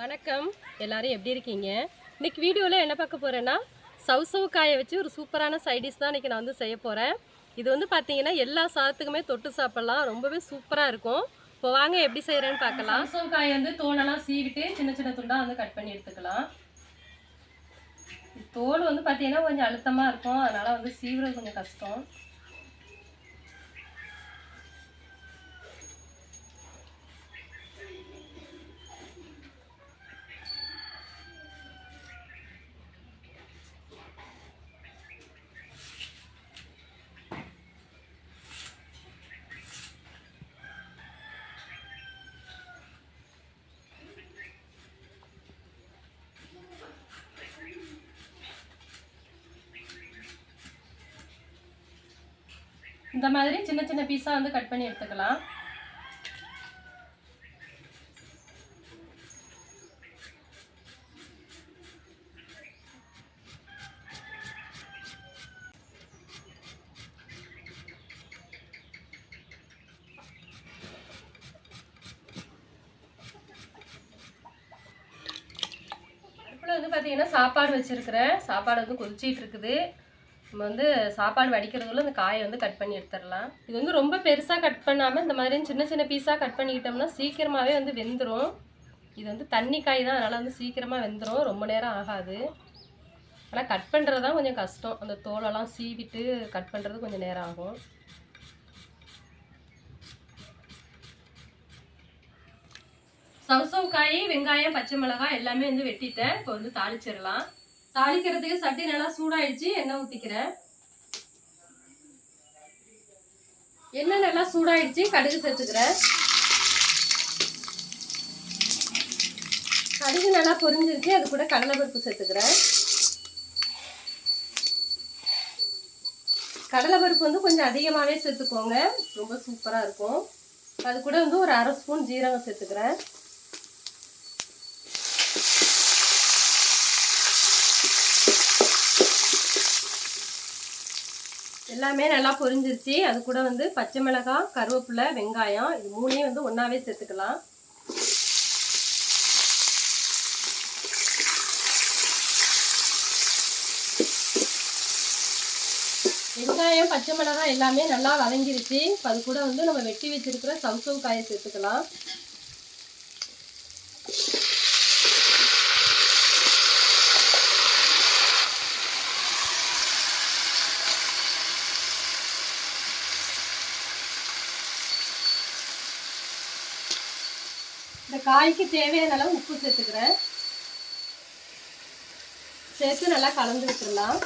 வணக்கம். எல்லாரும் எப்படி இருக்கீங்க? இன்னைக்கு வீடியோவில் என்ன பார்க்க போகிறேன்னா சவுசவு காயை வச்சு ஒரு சூப்பரான சைடிஷ் தான் இன்றைக்கி நான் வந்து செய்ய போகிறேன் இது வந்து பார்த்தீங்கன்னா எல்லா சாதத்துக்குமே தொட்டு சாப்பிட்லாம். ரொம்பவே சூப்பராக இருக்கும். இப்போ வாங்க எப்படி செய்கிறேன்னு பார்க்கலாம். சவுசவு காயை வந்து தோலெல்லாம் சீவிட்டு சின்ன சின்ன துண்டாக வந்து கட் பண்ணி எடுத்துக்கலாம். தோல் வந்து பார்த்தீங்கன்னா கொஞ்சம் அழுத்தமாக இருக்கும். அதனால் வந்து சீவுறது கொஞ்சம் கஷ்டம். இந்த மாதிரி சின்ன சின்ன பீஸாக வந்து கட் பண்ணி எடுத்துக்கலாம். அடுப்பில் வந்து பார்த்தீங்கன்னா சாப்பாடு வச்சுருக்கிறேன். சாப்பாடு வந்து கொதிச்சிட்டு இருக்குது. நம்ம வந்து சாப்பாடு வடிக்கிறதுக்குள்ள இந்த காயை வந்து கட் பண்ணி எடுத்துடலாம். இது வந்து ரொம்ப பெருசாக கட் பண்ணாமல் இந்த மாதிரி சின்ன சின்ன பீஸாக கட் பண்ணிக்கிட்டோம்னா சீக்கிரமாகவே வந்து வெந்துடும் இது வந்து தண்ணி காய் தான். அதனால் வந்து சீக்கிரமாக வெந்துடும் ரொம்ப நேரம் ஆகாது. ஆனால் கட் பண்ணுறது தான் கொஞ்சம் கஷ்டம். அந்த தோலெல்லாம் சீவிட்டு கட் பண்ணுறது கொஞ்சம் நேரம் ஆகும். சவுசவு காய் வெங்காயம் பச்சை மிளகாய் எல்லாமே வந்து வெட்டிட்டேன். இப்போ வந்து தாளிச்சிடலாம். தாளிக்கிறதுக்கு சட்டி நல்லா சூடாயிடுச்சு எண்ணெய் ஊற்றிக்கிறேன் எண்ணெய் நல்லா சூடாயிடுச்சு கடுகு சேர்த்துக்கிறேன். கடுகு நல்லா பொரிஞ்சிருச்சு அது கூட கடலைப்பருப்பு சேர்த்துக்கிறேன். கடலைப்பருப்பு வந்து கொஞ்சம் அதிகமாகவே சேர்த்துக்கோங்க ரொம்ப சூப்பராக இருக்கும். அது கூட வந்து ஒரு அரை ஸ்பூன் ஜீரகம் சேர்த்துக்கிறேன். எல்லாமே நல்லா பொரிஞ்சிருச்சு. அது கூட வந்து பச்சை மிளகாய் கருவேப்பிலை வெங்காயம் இது மூணையும் வந்து ஒன்றாவே சேர்த்துக்கலாம். வெங்காயம் பச்சை மிளகாய் எல்லாமே நல்லா வதங்கிருச்சு. அது கூட வந்து நம்ம வெட்டி வச்சிருக்கிற சவுசவு காயை சேர்த்துக்கலாம். இந்த காய்க்கு தேவையான அளவு உப்பு சேர்த்துக்கிறேன். சேர்த்து நல்லா கலந்து விட்டுடலாம்.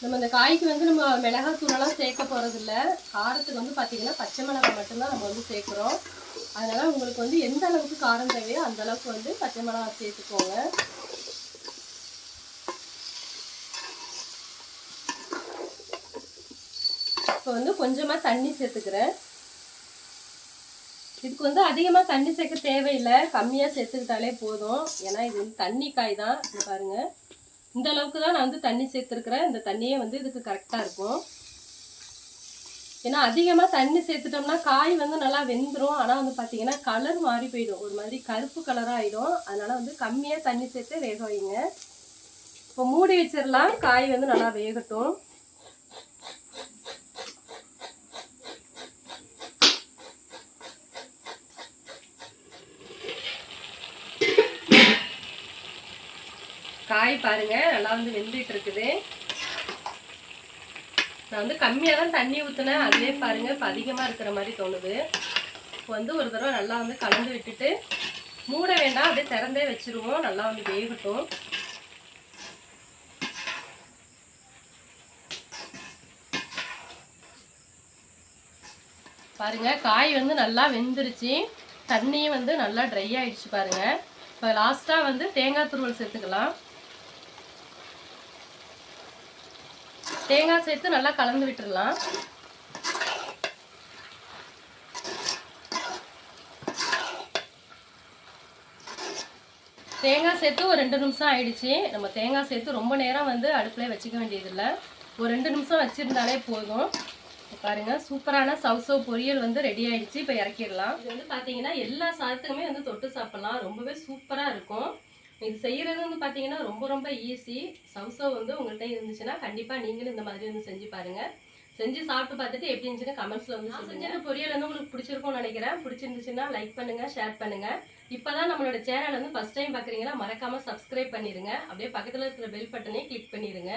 நம்ம இந்த காய்க்கு வந்து நம்ம மிளகாத்தூளெல்லாம் சேர்க்க போகிறதில்ல காரத்துக்கு வந்து பார்த்திங்கன்னா பச்சை மிளகாய் மட்டும்தான் நம்ம வந்து சேர்க்குறோம். அதனால் உங்களுக்கு வந்து எந்த அளவுக்கு காரம் தேவையோ அந்த அளவுக்கு வந்து பச்சை மிளகா சேர்த்துக்கோங்க. இப்போ வந்து கொஞ்சமாக தண்ணி சேர்த்துக்கிறேன். இதுக்கு வந்து அதிகமாக தண்ணி சேர்க்க தேவையில்லை. கம்மியாக சேர்த்துக்கிட்டாலே போதும். ஏன்னா இது வந்து தண்ணி காய் தான். இது பாருங்கள் இந்த அளவுக்கு தான் நான் வந்து தண்ணி சேர்த்துருக்குறேன். இந்த தண்ணியே வந்து இதுக்கு கரெக்டாக இருக்கும். ஏன்னா அதிகமாக தண்ணி சேர்த்துட்டோம்னா காய் வந்து நல்லா வெந்துடும் ஆனால் வந்து பார்த்தீங்கன்னா கலர் மாறி போயிடும். ஒரு மாதிரி கருப்பு கலராக ஆகிடும் அதனால் வந்து கம்மியாக தண்ணி சேர்த்து வேக வைங்க. இப்போ மூடி வச்சிடலாம். காய் வந்து நல்லா வேகட்டும். காய் பாருங்கள் நல்லா வந்து வெந்துட்டு இருக்குது. நான் வந்து கம்மியாக தான் தண்ணி ஊற்றினேன் அதுவே பாருங்கள் இப்போ அதிகமாக இருக்கிற மாதிரி தோணுது. இப்போ வந்து ஒரு தடவை நல்லா வந்து கலந்து விட்டுட்டு மூட வேண்டாம் அப்படியே திறந்தே வச்சுருவோம். நல்லா வந்து வேகட்டும். பாருங்கள் காய் வந்து நல்லா வெந்துருச்சு. தண்ணியும் வந்து நல்லா ட்ரை ஆகிடுச்சு பாருங்கள் இப்போ லாஸ்ட்டாக வந்து தேங்காய் துருவல் சேர்த்துக்கலாம். தேங்காய் சேர்த்து நல்லா கலந்து விட்டுடலாம் தேங்காய் சேர்த்து ஒரு ரெண்டு நிமிஷம் ஆயிடுச்சு. நம்ம தேங்காய் சேர்த்து ரொம்ப நேரம் வந்து அடுப்பில் வச்சுக்க வேண்டியதில்லை. ஒரு ரெண்டு நிமிஷம் வச்சுருந்தாலே போதும். பாருங்க சூப்பரான சவுசவ் பொரியல் வந்து ரெடி ஆயிடுச்சு. இப்போ இறக்கிடலாம். இது வந்து பார்த்தீங்கன்னா எல்லா சாதத்துக்குமே வந்து தொட்டு சாப்பிடலாம். ரொம்பவே சூப்பராக இருக்கும். இது செய்யறது வந்து பார்த்தீங்கன்னா ரொம்ப ரொம்ப ஈஸி சவுசவ் வந்து உங்கள்கிட்ட இருந்துச்சுன்னா கண்டிப்பாக நீங்களும் இந்த மாதிரி வந்து செஞ்சு பாருங்க. செஞ்சு சாப்பிட்டு பார்த்துட்டு எப்படி இருந்துச்சுன்னு கமெண்ட்ஸ்ல வந்து சொல்லுங்க. இந்த பொரியல் வந்து உங்களுக்கு பிடிச்சிருக்கும்னு நினைக்கிறேன். பிடிச்சிருந்துச்சுன்னா லைக் பண்ணுங்க ஷேர் பண்ணுங்க. இப்பதான் நம்மளோட சேனல் வந்து ஃபர்ஸ்ட் டைம் பார்க்குறீங்கன்னா மறக்காம சப்ஸ்கிரைப் பண்ணிருங்க. அப்படியே பக்கத்துல இருக்கிற பெல் பட்டனை கிளிக் பண்ணிருங்க.